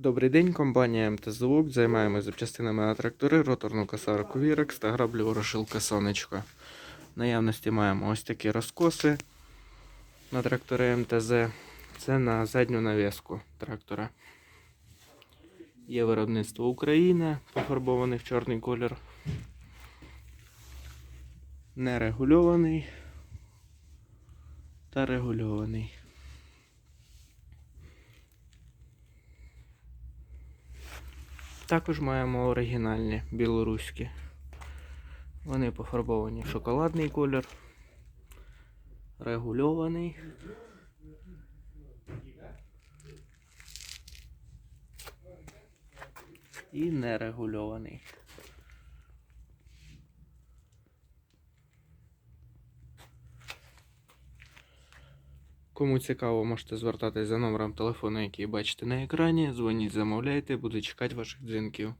Добрий день, компанія МТЗУК. Займаємося запчастинами на трактори, роторну косарку Вірекс та граблю ворошилка Сонечко. В наявності маємо ось такі розкоси на трактори МТЗ. Це на задню навіску трактора. Є виробництво України, пофарбований в чорний колір. Нерегульований та регульований. Також маємо оригінальні білоруські. Вони пофарбовані в шоколадний колір, регульований. І нерегульований. Кому цікаво, можете звертатись за номером телефону, який бачите на екрані. Дзвоніть, замовляйте, буду чекати ваших дзвінків.